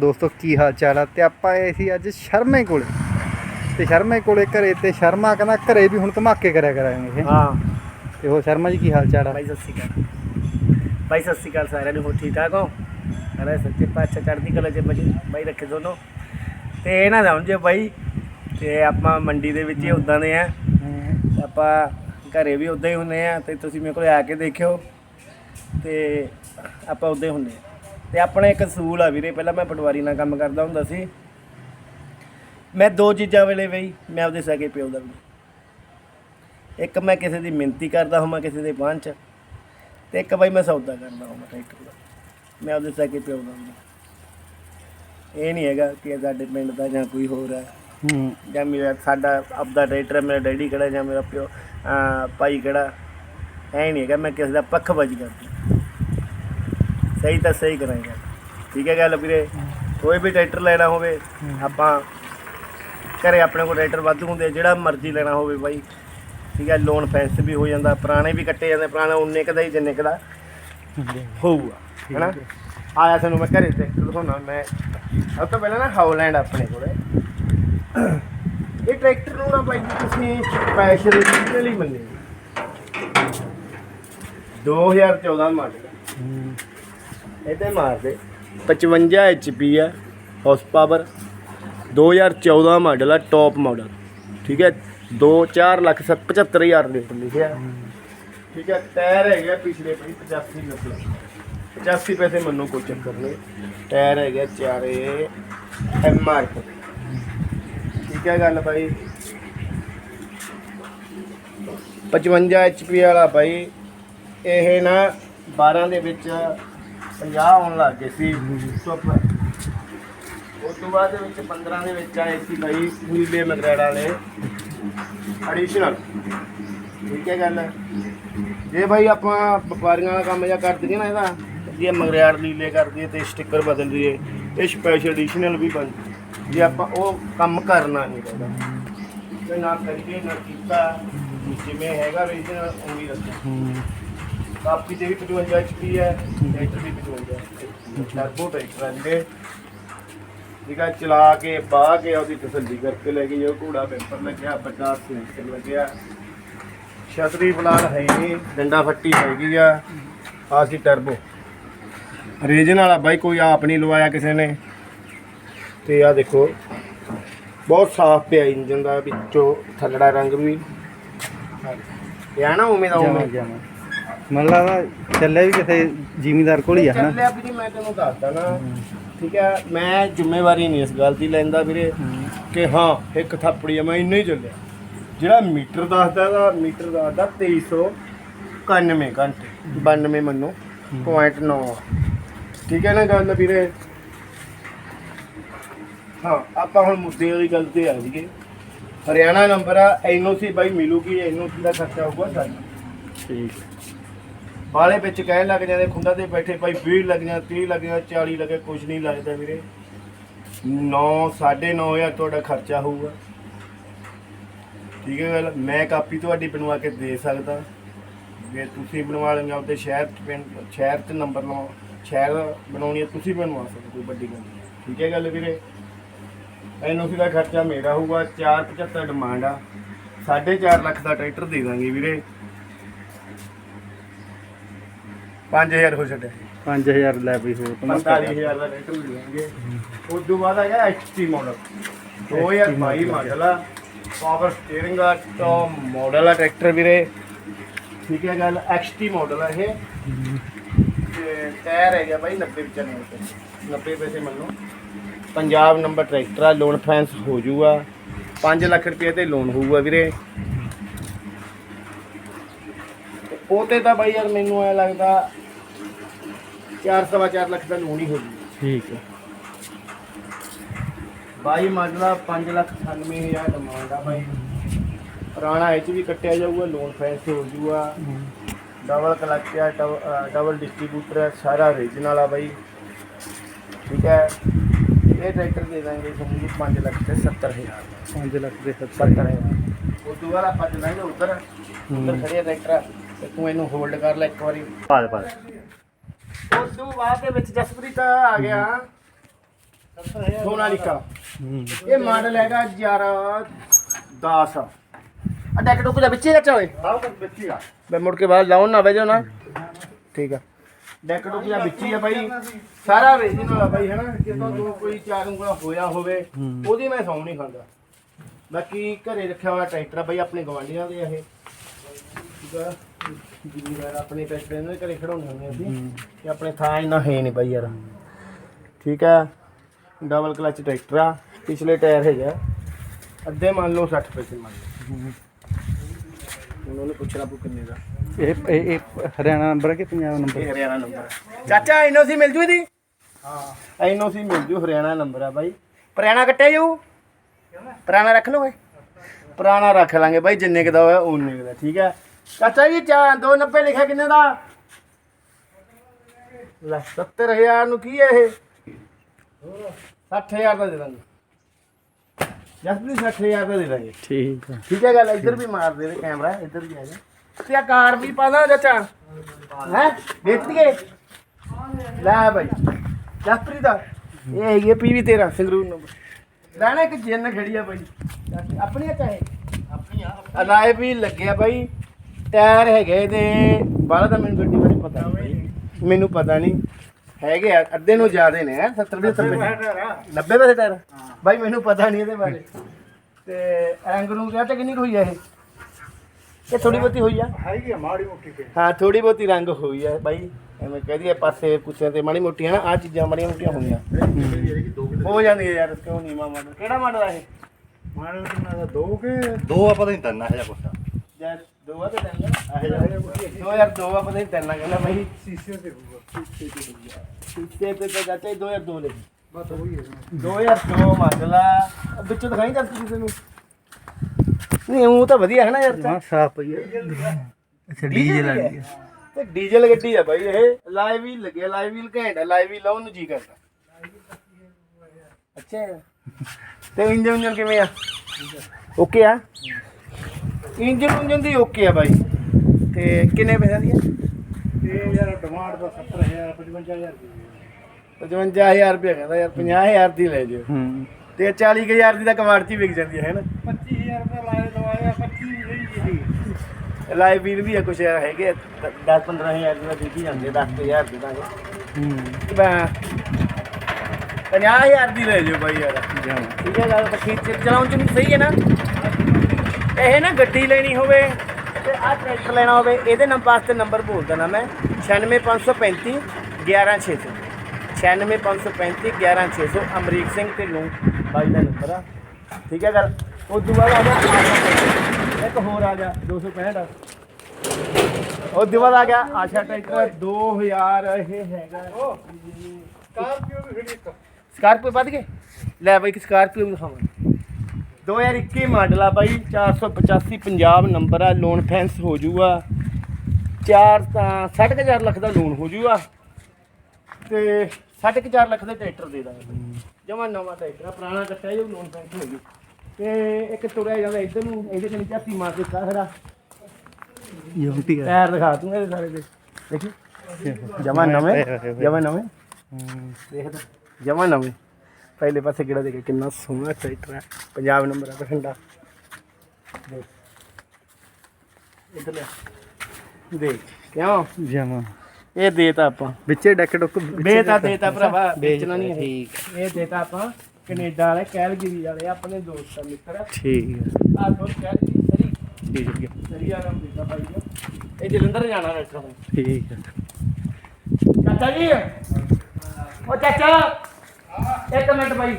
ਦੋਸਤੋ ਕੀ ਹਾਲ ਚਾਲ ਆ? ਤੇ ਆਪਾਂ ਆਏ ਸੀ ਅੱਜ ਸ਼ਰਮੇ ਕੋਲੇ। ਤੇ ਸ਼ਰਮੇ ਕੋਲੇ ਘਰੇ ਤੇ ਸ਼ਰਮਾ ਕਹਿੰਦਾ ਘਰੇ ਵੀ ਹੁਣ ਧਮਾਕੇ ਕਰਿਆ ਕਰਾਂਗੇ। ਇਹ। ਹਾਂ। ਤੇ ਉਹ ਸ਼ਰਮਾ ਜੀ ਕੀ ਹਾਲ ਚਾਲ ਆ? ਬਾਈ ਸਤਿ ਸ਼੍ਰੀ ਅਕਾਲ। ਬਾਈ ਸਤਿ ਸ਼੍ਰੀ ਅਕਾਲ ਸਾਰਿਆਂ ਨੂੰ। ਹੋ ਠੀਕ ਠਾਕ ਹੋ? ਅਰੇ ਸੱਚੇ ਪਾਤਸ਼ਾਹ ਚੜ੍ਹਦੀ ਕਲਾ ਚ ਬਜੀ ਬਾਈ ਰੱਖੇ ਦੋਨੋਂ। ਤੇ ਇਹ ਨਾ ਸਮਝੋ ਬਾਈ ਤੇ ਆਪਾਂ ਮੰਡੀ ਦੇ ਵਿੱਚ ਹੀ ਉਦਾਂ ਦੇ ਆ। ਆਪਾਂ ਘਰੇ ਵੀ ਉਦਾਂ ਹੀ ਹੁੰਨੇ ਆ। ਤੇ ਤੁਸੀਂ ਮੇਰੇ ਕੋਲ ਆ ਕੇ ਦੇਖਿਓ। ਤੇ ਆਪਾਂ ਉਦਾਂ ਹੀ ਹੁੰਨੇ ਆ। ਤੇ ਆਪਣਾ ਇੱਕ ਅਸੂਲ ਆ ਵੀਰੇ ਪਹਿਲਾਂ ਮੈਂ ਪਟਵਾਰੀ ਨਾਲ ਕੰਮ ਕਰਦਾ ਹੁੰਦਾ ਸੀ। ਮੈਂ ਦੋ ਚੀਜ਼ਾਂ ਵੇਲੇ ਬਈ ਮੈਂ ਆਪਦੇ ਸਕੇ ਪਿਓ ਦਾ ਵੀ। ਇੱਕ ਮੈਂ ਕਿਸੇ ਦੀ ਮਿੰਤੀ ਕਰਦਾ ਹਾਂ ਕਿਸੇ ਦੇ ਬਾਂਹ ਚ ਤੇ ਇੱਕ ਬਾਈ ਮੈਂ ਸੌਦਾ ਕਰਦਾ ਹਾਂ ਟਰੈਕਟਰ ਦਾ ਮੈਂ ਆਪਦੇ ਸਕੇ ਪਿਓ ਦਾ ਵੀ। ਇਹ ਨਹੀਂ ਹੈਗਾ ਕਿ ਸਾਡੇ ਪਿੰਡ ਦਾ ਜਾਂ ਕੋਈ ਹੋਰ ਹੈ। ਹੂੰ। ਜਾਂ ਮੇਰਾ ਸਾਡਾ ਆਪਦਾ ਟਰੈਕਟਰ ਮੇਰਾ ਡੈਡੀ ਕਿਹੜਾ ਜਾਂ ਮੇਰਾ ਪਿਓ ਭਾਈ ਕਿਹੜਾ ਐ ਨਹੀਂ ਹੈਗਾ ਮੈਂ ਕਿਸੇ ਦਾ ਪੱਖ ਵੱਜ ਕਰਦਾ। ਸਹੀ ਤਾਂ ਸਹੀ ਕਰਾਂਗਾ। ਠੀਕ ਹੈ ਗੱਲ ਵੀਰੇ? ਕੋਈ ਵੀ ਟਰੈਕਟਰ ਲੈਣਾ ਹੋਵੇ ਆਪਾਂ ਘਰੇ ਆਪਣੇ ਕੋਲ ਟਰੈਕਟਰ ਵਾਧੂ ਹੁੰਦੇ ਜਿਹੜਾ ਮਰਜ਼ੀ ਲੈਣਾ ਹੋਵੇ ਬਾਈ। ਠੀਕ ਹੈ ਲੋਨ ਫੈਂਸ ਵੀ ਹੋ ਜਾਂਦਾ ਪੁਰਾਣੇ ਵੀ ਕੱਟੇ ਜਾਂਦੇ ਪੁਰਾਣਾ ਉਨੇ ਕੁ ਦਾ ਹੀ ਜਿੰਨੇ ਕੁ ਦਾ ਹੋਊਗਾ ਹੈਨਾ? ਆਇਆ ਸਾਨੂੰ ਮੈਂ ਘਰੇ ਤੇ ਦਿਖਾਉਣਾ ਮੈਂ ਸਭ ਤੋਂ ਪਹਿਲਾਂ ਨਾ ਹਾਉਲੈਂਡ ਆਪਣੇ ਕੋਲੇ। ਇਹ ਟਰੈਕਟਰ ਨੂੰ ਨਾ ਬਾਈ ਤੁਸੀਂ ਸਪੈਸ਼ਲ ਲਈ ਮੰਨੇ 2014 ਮਾਡਲ ਹੂੰ। ਇਹਦੇ ਮਾਰਦੇ। 55 HP ਹੈ ਹਾਰਸ ਪਾਵਰ 2014 ਮਾਡਲ ਹੈ ਟੌਪ ਮਾਡਲ ਠੀਕ ਹੈ? 2 4 ਲੱਖ 75000 ਲੀਟਰ ਲਿਖਿਆ। ਠੀਕ ਹੈ? ਟਾਇਰ ਹੈਗਾ ਪਿਛਲੇ ਭਾਈ 85 ਨਸਲ 85 ਪੈਸੇ ਮੰਨੋ ਕੋਈ ਚੱਕਰ ਨਹੀਂ। ਟਾਇਰ ਹੈਗਾ ਚਾਰੇ ਐਮ ਆਰ ਠੀਕ ਹੈ ਗੱਲ ਭਾਈ 55 HP ਵਾਲਾ ਭਾਈ ਇਹ ਨਾ 12 ਦੇ ਵਿੱਚ 50 ਆਉਣ ਲੱਗ ਗਏ ਸੀ। ਸੁਪਰ ਉਸ ਤੋਂ ਬਾਅਦ ਦੇ ਵਿੱਚ 15 ਦੇ ਵਿੱਚ ਆਏ ਸੀ ਭਾਈ ਨੀਲੇ ਮਗਰੜ ਵਾਲੇ। ਐਡੀਸ਼ਨਲ ਠੀਕ ਹੈ ਗੱਲ। ਜੇ ਭਾਈ ਆਪਾਂ ਵਪਾਰੀਆਂ ਦਾ ਕੰਮ ਜਾਂ ਕਰ ਦਈਏ ਨਾ ਇਹਦਾ ਜੇ ਮਗਰਿਆੜ ਲੀਲੇ ਕਰ ਦਈਏ ਤੇ ਸਟicker ਬਦਲ ਦਈਏ ਇਹ ਸਪੈਸ਼ਲ ਐਡੀਸ਼ਨਲ ਵੀ ਬਣ ਜੇ। ਆਪਾਂ ਉਹ ਕੰਮ ਕਰਨਾ ਨਹੀਂ ਚਾਹੀਦਾ ਤੇ ਨਾ ਕਰੀਏ ਨਾ ਕੀਤਾ। ਜਿਵੇਂ ਹੈਗਾ ਰੀਜਨਲ ਉਵੇਂ ਰੱਖੋ ਹੂੰ। ਕਾਪੀ ਤੇ ਵੀ 55 HP ਹੈ, ਟਰੈਕਟਰ ਵੀ 55 ਟਰਬੋ ਟਰੈਕਟਰ ਹੈ ਜਿਹੜੇ। ਜਿਹੜਾ ਚਲਾ ਕੇ ਬਾਹ ਕੇ ਉਹਦੀ ਤਸੱਲੀ ਕਰਕੇ ਲੈ ਗਈ ਉਹ ਘੋੜਾ ਪੇਪਰ ਲੱਗਿਆ, ਵੱਡਾ ਸੈਂਸਰ ਲੱਗਿਆ। ਛਤਰੀ ਬਲਾਲ ਹੈ ਨਹੀਂ, ਡੰਡਾ ਫੱਟੀ ਹੈਗੀ ਆ। ਆ ਸੀ ਟਰਬੋ। ਰੀਜਨ ਵਾਲਾ ਬਾਈ ਕੋਈ ਆਪ ਨਹੀਂ ਲਵਾਇਆ ਕਿਸੇ ਨੇ। ਤੇ ਆ ਦੇਖੋ, ਬਹੁਤ ਸਾਫ਼ ਪਿਆ ਇੰਜਨ ਦਾ, ਵਿੱਚੋਂ ਥੱਲੜਾ ਰੰਗ ਵੀ। ਆ ਨਾ ਉਵੇਂ ਦਾ ਉਵੇਂ। ਮੈਨੂੰ ਲੱਗਦਾ ਚੱਲਿਆ ਵੀ ਕਿਸੇ ਜ਼ਿਮੀਦਾਰ ਕੋਲ ਹੀ ਆ ਹਨਾ? ਚੱਲਿਆ ਵੀ ਨਹੀਂ ਮੈਂ ਤੈਨੂੰ ਦੱਸਦਾ ਨਾ ਠੀਕ ਹੈ ਮੈਂ ਜ਼ਿੰਮੇਵਾਰੀ ਨਹੀਂ ਇਸ ਗੱਲ ਦੀ ਲੈਂਦਾ ਵੀਰੇ ਕਿ ਹਾਂ ਇੱਕ ਥਾਪੜੀ ਆ ਮੈਂ ਇੰਨਾ ਹੀ ਚੱਲਿਆ। ਜਿਹੜਾ ਮੀਟਰ ਦੱਸਦਾ ਦਾ ਮੀਟਰ ਦੱਸਦਾ 2391 ਘੰਟੇ 92 ਮੰਨੋ ਪੁਆਇੰਟ 9 ਠੀਕ ਹੈ ਨਾ ਗੱਲ ਵੀਰੇ? ਹਾਂ ਆਪਾਂ ਹੁਣ ਮੁੱਦੇ ਵਾਲੀ ਗੱਲ ਤੇ ਆ ਜਾਈਏ। ਹਰਿਆਣਾ ਨੰਬਰ ਆ ਐਨਓਸੀ ਬਾਈ ਮਿਲੂਗੀ ਐਨਓਸੀ ਦਾ ਖਰਚਾ ਹੋਊਗਾ ਸਾਡਾ। ਠੀਕ। ਹੈ ਵਾਲੇ ਵਿੱਚ ਕਹਿਣ ਲੱਗ ਜਾਂਦੇ, ਖੁੰਡਾ ਤੇ ਬੈਠੇ ਭਾਈ 20 ਲੱਗ ਜਾਂ 30 ਲੱਗ ਜਾਂ 40 ਲੱਗੇ ਕੁਝ ਨਹੀਂ ਲੱਗਦਾ ਵੀਰੇ। 9 9.5 ਤੁਹਾਡਾ ਖਰਚਾ ਹੋਊਗਾ। ਠੀਕ ਹੈ ਗੱਲ, ਮੈਂ ਕਾਪੀ ਤੁਹਾਡੀ ਬਣਵਾ ਕੇ ਦੇ ਸਕਦਾ। ਜੇ ਤੁਸੀਂ ਬਣਵਾ ਲੈਂਗੇ ਆਪਦੇ ਸ਼ਹਿਰ ਚ ਪਿੰਡ, ਸ਼ਹਿਰ ਤੇ ਨੰਬਰ ਲਓ, ਸ਼ਹਿਰ ਬਣਾਉਣੀ ਹੈ, ਤੁਸੀਂ ਬਣਵਾ ਸਕਦੇ ਕੋਈ ਵੱਡੀ ਗੱਲ ਨਹੀਂ। ਠੀਕ ਹੈ ਗੱਲ ਵੀਰੇ? ਐਨਓਸੀ ਦਾ ਖਰਚਾ ਮੇਰਾ ਹੋਊਗਾ 475 ਡਿਮਾਂਡ ਆ। 4.5 ਲੱਖ ਦਾ ਟਰੈਕਟਰ ਦੇ ਦਾਂਗੇ ਵੀਰੇ। 5000 ਹੋ ਛੱਡਿਆ 5000 ਲੈ ਵੀ ਹੋਰ ਤਾਂ 45000 ਦਾ ਰੇਟ ਮਿਲ ਜਾਣਗੇ। ਉਸ ਤੋਂ ਬਾਅਦ ਹੈਗਾ ਐਚਟੀ ਮਾਡਲ 2022 ਮਾਡਲ ਆ। ਪਾਵਰ ਸਟੀਅਰਿੰਗ ਆ ਟੌਪ ਮਾਡਲ ਆ ਟਰੈਕਟਰ ਵੀਰੇ। ਠੀਕ ਹੈ ਗੱਲ ਐਚਟੀ ਮਾਡਲ ਆ ਇਹ। ਤੇ ਟਾਇਰ ਹੈਗਾ ਬਾਈ 90 95 ਰੁਪਏ 90 ਪੈਸੇ ਮੰਨੋ। ਪੰਜਾਬ ਨੰਬਰ ਟਰੈਕਟਰ ਆ ਲੋਨ ਫਾਈਨੈਂਸ ਹੋ ਜਾਊਗਾ। 5 ਲੱਖ ਰੁਪਏ ਤੇ ਲੋਨ ਹੋਊਗਾ ਵੀਰੇ। ਉਹ ਤੇ ਤਾਂ ਬਾਈ ਯਾਰ ਮੈਨੂੰ ਐ ਲੱਗਦਾ 4 ਸਵਾ ਚਾਰ ਲੱਖ ਦਾ ਲੋਨ ਹੀ ਹੋ ਜੂ ਠੀਕ ਹੈ। 22 ਮਾਡਲ ਆ 5 ਲੱਖ 98000 ਡਿਮਾਂਡ ਆ ਬਾਈ। ਪੁਰਾਣਾ ਇਹ ਚ ਵੀ ਕੱਟਿਆ ਜਾਊਗਾ ਲੋਨ ਫੈਂਸ ਹੋ ਜੂਗਾ। ਡਬਲ ਕਲਚ ਆ ਡਬਲ ਡਿਸਟ੍ਰੀਬਿਊਟਰ ਹੈ ਸਾਰਾ ਓਰੀਜਨਲ ਆ ਬਾਈ। ਠੀਕ ਹੈ। ਇਹ ਟਰੈਕਟਰ ਦੇ ਦਾਂਗੇ ਤੁਹਾਨੂੰ 5 ਲੱਖ ਤੇ 70000 5 ਲੱਖ ਦੇ 70000 ਉਸ ਤੋਂ ਬਾਅਦ ਆਪਾਂ ਚਲਾਂਗੇ ਉੱਧਰ। ਉੱਧਰ ਖੜਿਆ ਟਰੈਕਟਰ ਤੇ ਤੂੰ ਇਹਨੂੰ ਹੋਲਡ ਕਰ ਲੈ ਇੱਕ ਵਾਰੀ। ਪਾ ਦੇ ਪਾ ਦੇ। ਉਸ ਤੋਂ ਬਾਅਦ ਦੇ ਵਿੱਚ ਜਸਪ੍ਰੀਤ ਆ ਗਿਆ। ਸੋਨਾਲੀਕਾ। ਇਹ ਮਾਡਲ ਹੈਗਾ 11 10 ਆ ਡੈਕ ਡੁੱਕ ਦਾ ਵਿੱਚ ਰੱਖਿਆ ਹੋਏ ਮੈਂ ਮੁੜ ਕੇ ਬਾਅਦ ਲਾਉਣ ਨਾ ਵਜੋ ਨਾ। ਠੀਕ ਆ। ਡੈਕ ਡੁੱਕ ਦਾ ਵਿੱਚ ਹੀ ਆ ਬਾਈ। ਸਾਰਾ ਰੀਜਨਲ ਆ ਬਾਈ ਹਨਾ? ਜੋ ਕੋਈ ਚਾਰ ਉਂਗਲਾ ਹੋਇਆ ਹੋਵੇ। ਉਹਦੀ ਮੈਂ ਸੌਂ ਨਹੀਂ ਖਾਂਦਾ। ਬਾਕੀ ਘਰੇ ਰੱਖਿਆ ਹੋਇਆ ਟਰੈਕਟਰ ਆ ਬਾਈ ਆਪਣੇ ਗਵਾਂਢੀਆਂ ਦੇ ਇਹ। ਠੀਕ ਆ। ਜ਼ਿਮੀਦਾਰ ਆਪਣੇ ਟਰੈਕਟਰ ਇਹਨਾਂ ਦੇ ਘਰੇ ਖੜਾਉਂਦੇ ਹੁੰਦੇ ਅਸੀਂ ਹੂੰ। ਤੇ ਆਪਣੇ ਥਾਂ ਇੰਨਾ ਹੈ ਨਹੀਂ ਬਾਈ ਯਾਰ। ਠੀਕ ਆ ਡਬਲ ਕਲਚ ਟਰੈਕਟਰ ਆ ਪਿਛਲੇ ਟਾਇਰ ਹੈਗੇ ਅੱਧੇ ਮੰਨ ਲਓ 60 ਪੈਸੇ ਮੰਨ ਲਓ। ਹੂੰ। ਉਹਨਾਂ ਨੇ ਪੁੱਛਣਾ ਪਊ ਕਿੰਨੇ ਦਾ। ਇਹ ਇਹ ਹਰਿਆਣਾ ਨੰਬਰ ਹੈ ਕਿ ਪੰਜਾਬ ਨੰਬਰ ਇਹ ਹਰਿਆਣਾ ਨੰਬਰ ਚਾਚਾ ਐਨਓਸੀ ਮਿਲ ਜੂ ਇਹਦੀ? ਹਾਂ। ਐਨਓਸੀ ਮਿਲ ਜੂ ਹਰਿਆਣਾ ਨੰਬਰ ਆ ਬਾਈ। ਪੁਰਾਣਾ ਕੱਟਿਆ ਜਾਊ? ਪੁਰਾਣਾ ਰੱਖ ਲਓਗੇ ਪੁਰਾਣਾ ਰੱਖ ਲਾਂਗੇ ਬਾਈ ਜਿੰਨੇ ਕੁ ਦਾ ਹੋਇਆ ਉਨੇ ਕੁ ਦਾ ਠੀਕ ਹੈ ਚਾਚਾ ਜੀ ਚਾ 290 ਲਿਖਿਆ ਕਿੰਨੇ ਦਾ? ਲੈ 70000 ਨੂੰ ਕੀ ਹੈ ਇਹ? 60000 ਦਾ ਦੇ ਦਾਂਗੇ। ਜਸਪ੍ਰੀਤ 60000 ਦਾ ਦੇ ਦਾਂਗੇ। ਠੀਕ ਆ। ਠੀਕ ਹੈ ਗੱਲ ਇੱਧਰ ਵੀ ਮਾਰ ਦੇ ਕੈਮਰਾ ਇੱਧਰ ਵੀ ਆ ਜਾ। ਤੇ ਆ ਕਾਰ ਵੀ ਪਾ ਦਾਂ ਚਾਚਾ। ਹੈ? ਵੇਚ ਦਈਏ? ਲੈ ਭਾਈ ਜਸਪ੍ਰੀਤ ਦਾ ਇਹ ਹੈਗੀ ਪੀਵੀ 13 ਸੰਗਰੂਰ ਨੰਬਰ ਲੈਣਾ ਇੱਕ ਜਿੰਨ ਖੜੀ ਆ ਭਾਈ ਆਪਣੀ ਆ ਚਾਹੇ? ਆਪਣੀ ਆ ਅਲਾਏ ਵੀ ਲੱਗਿਆ ਭਾਈ ਟਾਇਰ ਹੈਗੇ ਤੇ ਬਾਹਲਾ ਤਾਂ ਮੈਨੂੰ ਗੱਡੀ ਬਾਰੇ ਪਤਾ ਨਹੀਂ ਮੈਨੂੰ ਪਤਾ ਨਹੀਂ। ਹੈਗੇ ਆ ਅੱਧੇ ਨੂੰ ਜ਼ਿਆਦੇ ਨੇ 70 ਦੇ 90 ਵਜੇ ਟਾਇਰ। ਭਾਈ ਮੈਨੂੰ ਪਤਾ ਨਹੀਂ ਇਹਦੇ ਬਾਰੇ। ਤੇ ਐਂਗ ਨੂੰ ਕਿਹਾ ਤੇ ਕਿੰਨੀ ਹੋਈ ਆ ਇਹ? ਇਹ ਥੋੜੀ ਬਹੁਤੀ ਹੋਈ ਆ। ਹੈਗੀ ਆ ਮਾੜੀ ਮੋਟੀ ਤੇ। ਹਾਂ ਥੋੜੀ ਬਹੁਤੀ ਰੰਗ ਹੋਈ ਆ ਬਾਈ। ਐਵੇਂ ਕਹਿ ਦਈਏ ਪਾਸੇ ਕੁੱਤਿਆਂ ਤੇ ਮਾੜੀ ਮੋਟੀ ਹੈ ਨਾ ਆ ਚੀਜ਼ਾਂ ਮਾੜੀਆਂ ਮੋਟੀਆਂ ਹੋਈਆਂ। ਹੋ ਜਾਂਦੀਆਂ ਯਾਰ ਕਿਉਂ ਨਹੀਂ ਮਾਮਾ ਕਿਹੜਾ ਮਾਡਲ ਆ ਇਹ? ਮਾੜੇ ਕਿੰਨਾ ਦਾ ਦੋ ਕੇ ਦੋ ਆ ਪਤਾ ਨਹੀਂ ਤੰਨਾ ਹੈ ਕੁਛ ਯਾਰ ਦੋ ਆ ਤੇ ਤਿੰਨ ਆ। ਦੋ ਯਾਰ ਦੋ ਆ ਪਤਾ ਨਹੀਂ ਤਿੰਨ ਆ ਕਹਿੰਦਾ ਬਾਈ। ਸੀਸੇ ਤੇ ਹੋਊਗਾ। ਤੇ ਤੇ ਤੇ ਚਾਚਾ 2002 ਲੈ ਬਸ ਉਹੀ ਹੈ 2002 ਮਾਡਲ ਆ ਵਿੱਚੋਂ ਦਿਖਾਈ ਕਰ ਤੁਸੀਂ ਨੂੰ। ਨਹੀਂ ਉਹ ਤਾਂ ਵਧੀਆ ਹੈ ਨਾ ਯਾਰ। ਹਾਂ ਸਾਫ਼ ਪਈ ਹੈ। ਅੱਛਾ ਡੀਜ਼ਲ ਵਾਲੀ ਹੈ। ਤੇ ਡੀਜ਼ਲ ਗੱਡੀ ਆ ਬਾਈ ਇਹ। ਲਾਈਵ ਵੀ ਲੱਗਿਆ ਲਾਈਵ ਵੀਲ ਘੈਂਟ ਆ ਲਾਈਵ ਵੀ ਲਾਉਣ ਨੂੰ ਜੀ ਕਰਦਾ। ਅੱਛਾ। ਤੇ ਇੰਜਨ ਇੰਜਨ ਕਿਵੇਂ ਆ? ਓਕੇ ਆ? ਇੰਜਨ ਇੰਜਨ ਦੀ ਓਕੇ ਆ ਬਾਈ। ਤੇ ਕਿੰਨੇ ਪੈਸੇ ਦੀ ਆ ਇਹ ਯਾਰ ਡਿਮਾਂਡ ਦਾ 70000 55000 ਦੀ 55000 ਰੁਪਏ ਕਹਿੰਦਾ ਯਾਰ 50000 ਦੀ ਲੈ ਜਿਓ। ਹੂੰ। ਤੇ 40000 ਦੀ ਤਾਂ ਕਵਾੜ ਚ ਹੀ ਵਿਕ ਜਾਂਦੀ ਹੈ ਨਾ? 25000 ਰੁਪਏ ਲਾਏ ਲਵਾਇਆ 25 ਨਹੀਂ ਜਿਹੜੀ ਲਾਈਵ ਵੀਲ ਵੀ ਆ ਕੁਛ ਯਾਰ ਹੈਗੇ 10 15000 ਦੀ ਵਿਕ ਹੀ ਜਾਂਦੇ 10000 ਦੀ ਦਾਂਗੇ। ਹੂੰ। ਮੈਂ 50000 ਦੀ ਲੈ ਜਿਓ ਬਾਈ ਯਾਰ। ਠੀਕ ਹੈ ਗੱਲ ਤਾਂ ਠੀਕ ਚਲਾਉਣ ਚ ਸਹੀ ਹੈ ਨਾ? ਇਹ ਨਾ ਗੱਡੀ ਲੈਣੀ ਹੋਵੇ ਤੇ ਆਹ ਟਰੈਕਟਰ ਲੈਣਾ ਹੋਵੇ ਇਹਦੇ ਨੰਬਰ ਵਾਸਤੇ ਨੰਬਰ ਬੋਲ ਦੇਣਾ ਮੈਂ 96535 11600 96535 11600 ਅਮਰੀਕ ਸਿੰਘ ਢਿੱਲੋਂ ਬਾਈ ਦਾ ਨੰਬਰ ਆ। ਠੀਕ ਹੈ ਗੱਲ? ਉਸ ਤੋਂ ਬਾਅਦ ਆ ਗਿਆ ਇੱਕ ਹੋਰ ਆ ਗਿਆ 265 ਉਹ ਤੋਂ ਬਾਅਦ ਆ ਗਿਆ ਆਸ਼ਾ ਟਰੈਕਟਰ। 2000 ਇਹ ਹੈਗਾ। ਸਕਾਰਪੀਓ ਵੀ ਖੜੀ ਇੱਕ। ਸਕਾਰਪੀਓ ਵੱਧ ਗਏ? ਲੈ ਬਾਈ ਇੱਕ ਸਕਾਰਪੀਓ ਵੀ ਦਿਖਾਵਾਂ 2021 ਮਾਡਲ ਆ ਬਾਈ 485 ਪੰਜਾਬ ਨੰਬਰ ਆ ਲੋਨ ਫੈਂਸ ਹੋ ਜੂਗਾ। 4 ਤਾਂ 60000 ਲੱਖ ਦਾ ਲੋਨ ਹੋ ਜੂਗਾ। ਤੇ 4.5 ਲੱਖ ਦੇ ਟਰੈਕਟਰ ਦੇ ਦਾਂਗੇ ਜਮਾ ਨਵਾਂ ਟਰੈਕਟਰ ਆ ਪੁਰਾਣਾ ਕੱਟਿਆ ਜੋ ਲੋਨ ਫੈਂਸ ਹੋ ਜੂ ਤੇ ਇੱਕ ਤੁਰਿਆ ਜਾਂਦਾ ਇੱਧਰ ਨੂੰ ਇਹਦੇ ਕਨੀ ਝਾਤੀ ਮਾਰ ਕੇ ਖੜਾ ਹੈ ਟਾਇਰ ਦਿਖਾ ਦੂੰਗਾ ਇਹਦੇ ਸਾਰੇ ਦੇ ਦੇਖੀ? ਜਮਾ ਨਵੇਂ? ਜਮਾ ਨਵੇਂ? ਦੇਖਦਾ। ਜਮਾ ਨਵੇਂ? ਪਹਿਲੇ ਪਾਸੇ ਕਿਹੜਾ ਦੇਖੇ ਕਿੰਨਾ ਸੋਹਣਾ ਟਰੈਕਟਰ ਹੈ। ਪੰਜਾਬ ਨੰਬਰ ਆ ਬਠਿੰਡਾ। ਦੇਖ। ਇਧਰ ਲੈ। ਦੇਖ। ਕਿਉਂ? ਜਾਵਾਂ ਇਹ ਦੇਤਾ ਆਪਾਂ। ਵਿੱਚੇ ਡੈਕ ਡੁੱਕ ਦੇਤਾ ਦੇਤਾ ਭਰਾਵਾ। ਵੇਚਣਾ ਨਹੀਂ ਠੀਕ। ਇਹ ਦੇਤਾ ਆਪਾਂ ਕੈਨੇਡਾ ਵਾਲੇ ਕੈਲਗਰੀ ਵਾਲੇ ਆਪਣੇ ਦੋਸਤ ਆ ਮਿੱਤਰ। ਠੀਕ ਹੈ। ਆ ਤੋਂ ਕੈਲਗਰੀ ਸਰੀ। ਠੀਕ ਹੈ। ਸਰੀ ਆ ਨਾਮ ਦੇਤਾ ਭਾਈ। ਇਹ ਜਲੰਧਰ ਜਾਣਾ ਰੈਸਟੋਰੈਂਟ ਠੀਕ ਹੈ। ਚਾਚਾ ਜੀ। ਉਹ ਚਾਚਾ। ਇੱਕ ਮਿੰਟ ਬਾਈ।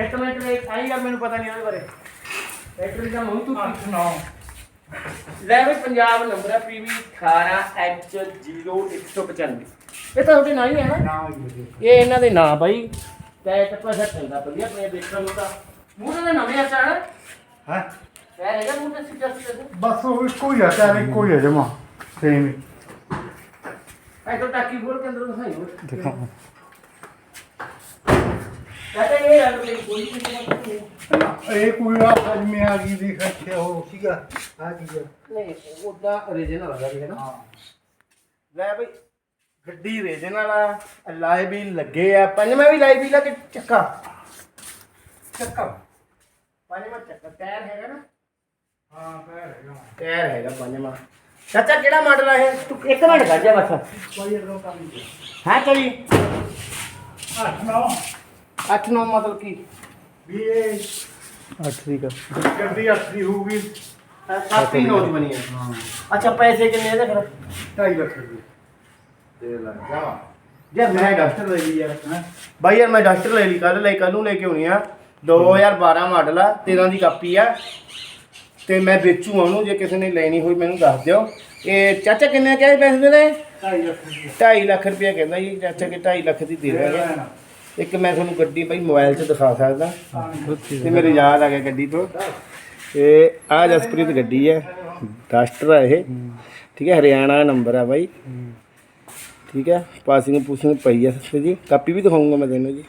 ਇੱਕ ਮਿੰਟ ਵੇ ਆਈ ਗੱਲ ਮੈਨੂੰ ਪਤਾ ਨਹੀਂ ਉਹਦੇ ਬਾਰੇ। ਟਰੈਕਟਰ ਦਾ ਮੂੰਹ ਤੂੰ ਸੁਣਾਓ ਲੈ ਵੀ ਪੰਜਾਬ ਨੰਬਰ ਹੈ ਪੀਵੀ 18H0195 ਇਹ ਤਾਂ ਤੁਹਾਡੇ ਨਾਂ ਹੀ ਹੈ ਨਾ? ਇਹ ਇਹਨਾਂ ਦੇ ਨਾਂ ਬਾਈ। ਤੇ ਟੱਪਾ ਸੈੱਟ ਹੁੰਦਾ ਵਧੀਆ ਆਪਣੇ ਦੇਖਣ ਨੂੰ ਤਾਂ। ਮੂੰਹ ਦਾ ਨਵੇਂ ਆ ਚਾਹ ਹੈ? ਹੈ ਹੈਗਾ ਮੂੰਹ ਤੇ ਸਿੱਧਾ ਸਿੱਧਾ ਬਸ ਉਹ ਇੱਕੋ ਹੀ ਆ ਚਾਰ ਇੱਕੋ ਹੀ ਆ ਜਮਾ। ਸੇਮ ਹੀ। ਐ ਤਾਂ ਟਾਕੀ ਖੋਲ ਕੇ ਅੰਦਰ ਦਿਖਾਈ ਕਹਿੰਦੇ ਇਹ ਕੋਈ ਨਹੀਂ ਆ? ਅੱਜ ਮੈਂ ਆ ਗਈ ਦੇਖ ਰੱਖਿਆ ਉਹ ਸੀਗਾ ਆ ਆ ਨਹੀਂ ਉਹਦਾ origignal ਜੀ ਹੈ ਨਾ। ਹਾਂ। ਲੈ ਬਈ ਗੱਡੀ ਰੇਜਨ ਵਾਲਾ ਲਾਏ ਵੀ ਲੱਗੇ ਆ। ਪੰਜਵਾਂ ਵੀ ਲਾਈ ਵੀ ਲੱਗੇ ਚੱਕਾ। ਚੱਕਾ। ਪੰਜਵਾਂ ਚੱਕਾ ਟਾਇਰ ਹੈਗਾ ਨਾ? ਹਾਂ ਪੈਰ ਹੈਗਾ। ਟਾਇਰ ਹੈਗਾ ਪੰਜਵਾਂ। ਚਾਚਾ ਕਿਹੜਾ ਮਾਡਲ ਆ ਇਹ? ਤੂੰ ਇੱਕ ਮਿੰਟ ਜਾ ਬਸ। ਕੋਈ ਰੋ ਕੰਮ ਹਾਂ ਚਲੀ ਅੱਠ ਨੌ 8 9 ਮਤਲਬ ਕੀ? ਵੀ ਇਹ 8 ਦੀ ਕਰ ਗੱਡੀ ਅੱਠ ਦੀ ਹੋਊਗੀ ਸੱਤ ਹੀ ਨੋਟ ਬਣੀ ਆ। ਅੱਛਾ ਪੈਸੇ ਕਿੰਨੇ ਇਹਦੇ ਫਿਰ? 2.5 ਲੱਖ ਰੁਪਏ। ਦੇ ਲੈ ਜਾ। ਯਾਰ ਮੈਂ ਡਸਟਰ ਲੈ ਲਈ ਯਾਰ ਬਾਈ ਯਾਰ ਮੈਂ ਡਸਟਰ ਲੈ ਲਈ ਕੱਲ ਲੈ ਕੱਲ ਨੂੰ ਲੈ ਕੇ ਆਉਣੀ ਆ। 2012 ਮਾਡਲ ਆ 13 ਦੀ ਕਾਪੀ ਆ। ਤੇ ਮੈਂ ਵੇਚੂ ਉਹਨੂੰ ਜੇ ਕਿਸੇ ਨੇ ਲੈਣੀ ਹੋਈ ਮੈਨੂੰ ਦੱਸ ਦਿਓ। ਇਹ ਚਾਚਾ ਕਿੰਨੇ ਕਹੇ ਪੈਸੇ ਦੇ 2.5 ਲੱਖ ਰੁਪਏ। 2.5 ਲੱਖ ਰੁਪਇਆ ਕਹਿੰਦਾ ਜੀ ਚਾਚਾ ਕਿ 2.5 ਲੱਖ ਦੀ ਦੇ ਦਾਂਗੇ। ਇੱਕ ਮੈਂ ਤੁਹਾਨੂੰ ਗੱਡੀ ਬਾਈ ਮੋਬਾਈਲ 'ਚ ਦਿਖਾ ਸਕਦਾ। ਤੇ ਮੇਰੇ ਯਾਦ ਆ ਗਿਆ ਗੱਡੀ ਤੋਂ। ਇਹ ਆ ਜਸਪ੍ਰੀਤ ਗੱਡੀ ਹੈ, ਡਸਟਰ ਆ ਇਹ। ਠੀਕ ਹੈ, ਹਰਿਆਣਾ ਨੰਬਰ ਆ ਬਾਈ। ਠੀਕ ਹੈ, ਪਾਸਿੰਗ ਪੂਸਿੰਗ ਪਈ ਆ ਸਸਤੇ ਜੀ। ਕਾਪੀ ਵੀ ਦਿਖਾਉਂਗਾ ਮੈਂ ਤੈਨੂੰ ਜੀ।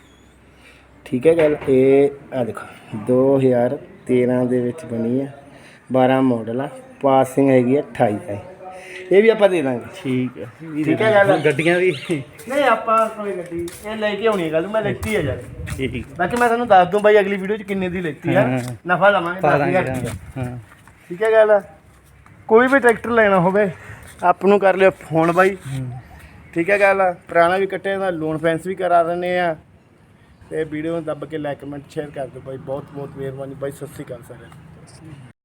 ਠੀਕ ਹੈ ਗੱਲ, ਇਹ ਆ ਦੇਖੋ 2013 ਦੇ ਵਿੱਚ ਬਣੀ ਆ। 12 ਮਾਡਲ ਆ, ਪਾਸਿੰਗ ਹੈਗੀ ਆ 28 ਦਾ ਇਹ ਵੀ ਆਪਾਂ ਦੇ ਦਾਂਗੇ। ਠੀਕ ਹੈ। ਠੀਕ ਹੈ ਗੱਲ ਗੱਡੀਆਂ ਵੀ। ਨਹੀਂ ਆਪਾਂ ਕੋਈ ਗੱਡੀ। ਇਹ ਲੈ ਕੇ ਆਉਣੀ ਹੈ ਗੱਲ ਮੈਂ ਲੈਤੀ ਆ ਯਾਰ। ਠੀਕ। ਬਾਕੀ ਮੈਂ ਤੁਹਾਨੂੰ ਦੱਸ ਦੂੰ ਬਾਈ ਅਗਲੀ ਵੀਡੀਓ 'ਚ ਕਿੰਨੇ ਦੀ ਲੈਤੀ ਆ। ਹਾਂ। ਨਫਾ ਲਵਾਂਗੇ ਪਾ ਦਸ ਦਾਂਗੇ ਹਜ਼ਾਰ। ਹਾਂ ਠੀਕ ਹੈ ਗੱਲ? ਕੋਈ ਵੀ ਟਰੈਕਟਰ ਲੈਣਾ ਹੋਵੇ ਆਪ ਨੂੰ ਕਰ ਲਿਓ ਫੋਨ ਬਾਈ। ਠੀਕ ਹੈ ਗੱਲ? ਪੁਰਾਣਾ ਵੀ ਕੱਟੇ ਦਾ ਲੋਨ ਫੈਂਸ ਵੀ ਕਰਾ ਦਿੰਦੇ ਆ। ਤੇ ਵੀਡੀਓ ਨੂੰ ਦੱਬ ਕੇ ਲਾਈਕ ਕਮੈਂਟ ਸ਼ੇਅਰ ਕਰ ਦਿਓ ਬਾਈ। ਬਹੁਤ ਬਹੁਤ ਮਿਹਰਬਾਨੀ ਬਾਈ। ਸਤਿ ਸ਼੍ਰੀ ਅਕਾਲ ਸਾਰਿਆਂ ਨੂੰ।